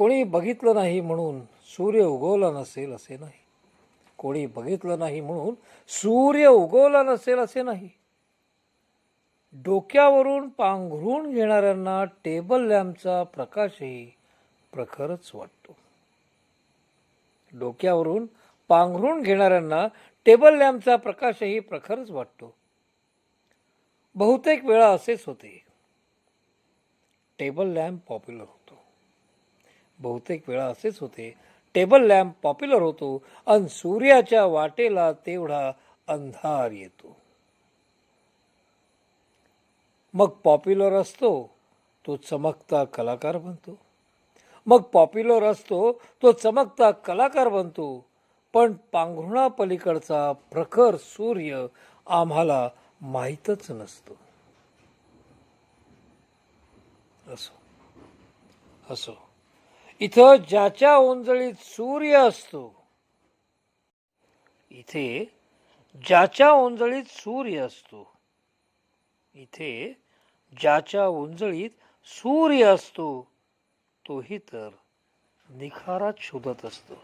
कोणी बघितलं नाही म्हणून सूर्य उगवला नसेल असे नाही. कोणी बघितलं नाही म्हणून सूर्य उगवला नसेल असे नाही. डोक्यावरून पांघरून घेणाऱ्यांना टेबल लॅम्पचा प्रकाशही प्रखरच वाटतो. डोक्यावरून पांघरून घेणाऱ्यांना टेबल लॅम्पचा प्रकाशही प्रखरच वाटतो. बहुतेक वेळा असेच होते. टेबल लॅम्प पॉप्युलर होतो. बहुतेक वेळा असेच होते. टेबल लॅम्प पॉप्युलर होतो आणि सूर्याच्या वाटेला तेवढा अंधार येतो. मग पॉप्युलर असतो तो चमकता कलाकार बनतो. मग पॉप्युलर असतो तो चमकता कलाकार बनतो. पण पांघरुणा पलीकडचा प्रखर सूर्य आम्हाला माहीतच नसतो. असो. असो. इथं ज्याच्या ओंजळीत सूर्य असतो इथे ज्याच्या ओंजळीत सूर्य असतो इथे ज्याच्या ओंजळीत सूर्य असतो तोही तर निखारात शोधत असतो.